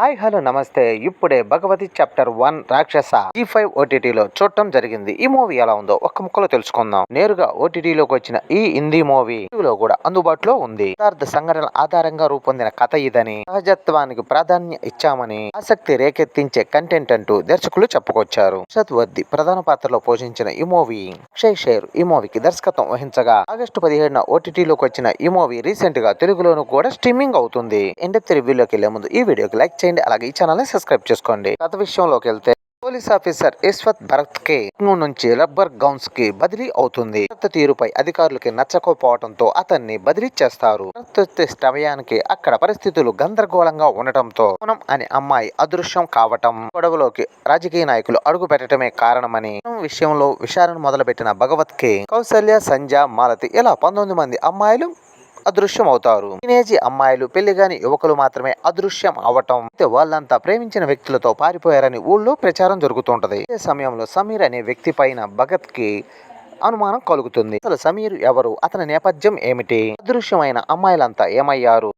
Hi hello నమస్తే. ఇప్పుడే Bhagavathi chapter one Rakshasa Zee five ఓటీటీలో చూడటం జరిగింది. ఈ మూవీ ఎలా ఉందో ఒక్క ముక్కలో తెలుసుకుందాం. నేరుగా ఓటీటీలోకి వచ్చిన ఈ హిందీ మూవీ లో కూడా అందుబాటులో ఉంది. యథార్థ సంఘటనల ఆధారంగా రూపొందిన కథ ఇదని సహజత్వానికి ప్రాధాన్యం ఇచ్చామని ఆసక్తి రేకెత్తించే కంటెంట్ అంటూ దర్శకులు చెప్పుకొచ్చారు. అర్షద్ వర్ది ప్రధాన పాత్రలో పోషించిన ఈ మూవీ అక్షయ్ షేర్ ఈ మూవీకి దర్శకత్వం వహించగా ఆగస్టు పదిహేడున ఓటీటీలోకి వచ్చిన ఈ మూవీ రీసెంట్గా తెలుగులోను కూడా స్ట్రీమింగ్ అవుతుంది. ఇండెప్త్ రివ్యూలోకి వెళ్ళే ముందు ఈ వీడియోకి లైక్ చేయండి. అలాగే ఈ ఛానల్ని సబ్స్క్రైబ్ చేసుకోండి. గత విషయంలోకి వెళ్తే పోలీస్ ఆఫీసర్ యశ్వత్ భరత్ కే నుంచి రబ్బర్ గౌన్స్కి బదిలీ అవుతుంది. భరత్ తీరుపై అధికారులకి నచ్చకపోవడంతో అతన్ని బదిలీ చేస్తారు. సమయానికి అక్కడ పరిస్థితులు గందరగోళంగా ఉండటంతో మనం అనే అమ్మాయి అదృశ్యం కావటం గొడవలోకి రాజకీయ నాయకులు అడుగు పెట్టడమే కారణమని విషయంలో విచారణ మొదలుపెట్టిన భగవత్ కే కౌశల్య సంజ మాలతి ఇలా పంతొమ్మిది మంది అమ్మాయిలు అదృశ్యం అవుతారు టీనేజీ అమ్మాయిలు పెళ్ళి కాని యువకులు మాత్రమే అదృశ్యం అవటం. అయితే వాళ్ళంతా ప్రేమించిన వ్యక్తులతో పారిపోయారని ఊళ్ళో ప్రచారం జరుగుతుంటది. అదే సమయంలో సమీర్ అనే వ్యక్తి పైన భగత్కి అనుమానం కలుగుతుంది. అసలు సమీర్ ఎవరు? అతని నేపథ్యం ఏమిటి? అదృశ్యమైన అమ్మాయిలంతా ఏమయ్యారు?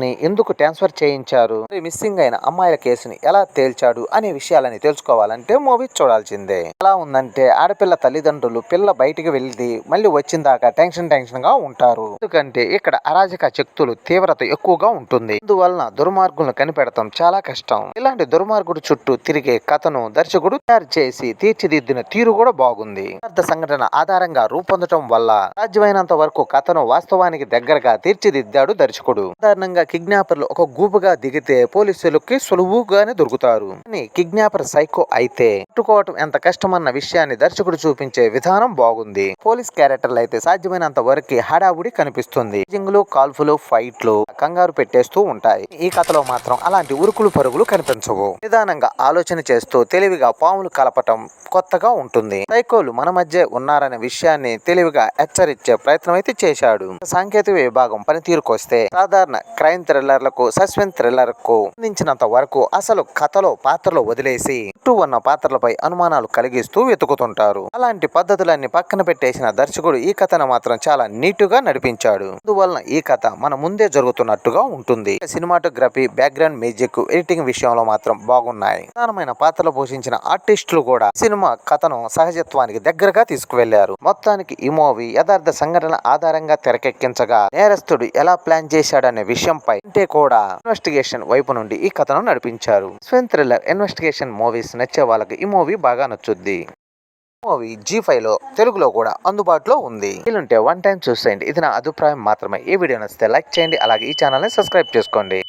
ని ఎందుకు ట్రాన్స్ఫర్ చేయించారు? మిస్సింగ్ అయిన అమ్మాయిల కేసుని ఎలా తేల్చాడు అనే విషయాలని తెలుసుకోవాలంటే మూవీ చూడాల్సిందే. ఎలా ఉందంటే ఆడపిల్ల తల్లిదండ్రులు పిల్ల బయటికి వెళ్ళి మళ్ళీ వచ్చిన దాకా టెన్షన్ టెన్షన్గా ఉంటారు. ఎందుకంటే ఇక్కడ అరాజక శక్తులు తీవ్రత ఎక్కువగా ఉంటుంది. అందువలన దుర్మార్గులను కనిపెడతాం చాలా కష్టం. ఇలాంటి దుర్మార్గుడు చుట్టూ తిరిగే కథను దర్శకుడు తయారు చేసి తీర్చిదిద్దిన తీరు కూడా బాగుంది. యథార్థ సంఘటన ఆధారంగా రూపొందటం వల్ల సాధ్యమైనంత వరకు కథను వాస్తవానికి దగ్గరగా తీర్చిదిద్దాడు దర్శకుడు. సాధారణంగా కిడ్నాపర్లు ఒక గూపుగా దిగితే పోలీసులకి సులువుగానే దొరుకుతారు. కానీ కిడ్నాపర్ సైకో అయితే పట్టుకోవటం ఎంత కష్టమన్న విషయాన్ని దర్శకుడు చూపించే విధానం బాగుంది. పోలీస్ క్యారెక్టర్లు అయితే సాధ్యమైనంత వరకు హడావుడి కనిపిస్తుంది. జింగులు కాల్ఫులు ఫైట్లు కంగారు పెట్టేస్తూ ఉంటాయి. ఈ కథలో మాత్రం అలాంటి ఉరుకులు పరుగులు కనిపించవు. నిదానంగా ఆలోచన చేస్తూ తెలివిగా పాములు కలపటం కొత్తగా ఉంటుంది. సైకోలు మన మధ్య ఉన్నారనే విషయాన్ని తెలివిగా హెచ్చరించే ప్రయత్నం అయితే చేశాడు. సాంకేతిక విభాగం పనితీరుకొస్తే సాధారణ క్రైమ్ థ్రిల్లర్లకు సస్పెన్స్ థ్రిల్లర్కు సంబంధించినంత వరకు అసలు కథలో పాత్రలు వదిలేసి చుట్టూ ఉన్న పాత్రలపై అనుమానాలు కలిగిస్తూ వెతుకుతుంటారు. అలాంటి పద్ధతులన్నీ పక్కన పెట్టేసిన దర్శకుడు ఈ కథను మాత్రం చాలా నీటుగా నడిపించాడు. అందువలన ఈ కథ మన ముందే జరుగుతున్నట్టుగా ఉంటుంది. సినిమాటోగ్రఫీ బ్యాక్గ్రౌండ్ మ్యూజిక్ ఎడిటింగ్ విషయంలో మాత్రం బాగున్నాయి. ప్రధానమైన పాత్రలు పోషించిన ఆర్టిస్టులు కూడా సినిమా కథను సహజత్వానికి దగ్గరగా తీసుకువెళ్ళారు. మొత్తానికి ఈ మూవీ యథార్థ సంఘటన ఆధారంగా తెరకెక్కించగా నేరస్తుడు ఎలా ప్లాన్ చేశాడనే విషయంపై అంటే కూడా ఇన్వెస్టిగేషన్ వైపు నుండి ఈ కథను నడిపించారు. స్వెన్ థ్రిల్లర్ ఇన్వెస్టిగేషన్ మూవీస్ నచ్చే వాళ్ళకి ఈ మూవీ బాగా నచ్చుద్ది. మూవీ జీ ఫైవ్లో తెలుగులో కూడా అందుబాటులో ఉంది. వీలుంటే వన్ టైం చూసేయండి. ఇది నా అభిప్రాయం మాత్రమే. ఈ వీడియో నచ్చితే లైక్ చేయండి. అలాగే ఈ ఛానల్ని సబ్స్క్రైబ్ చేసుకోండి.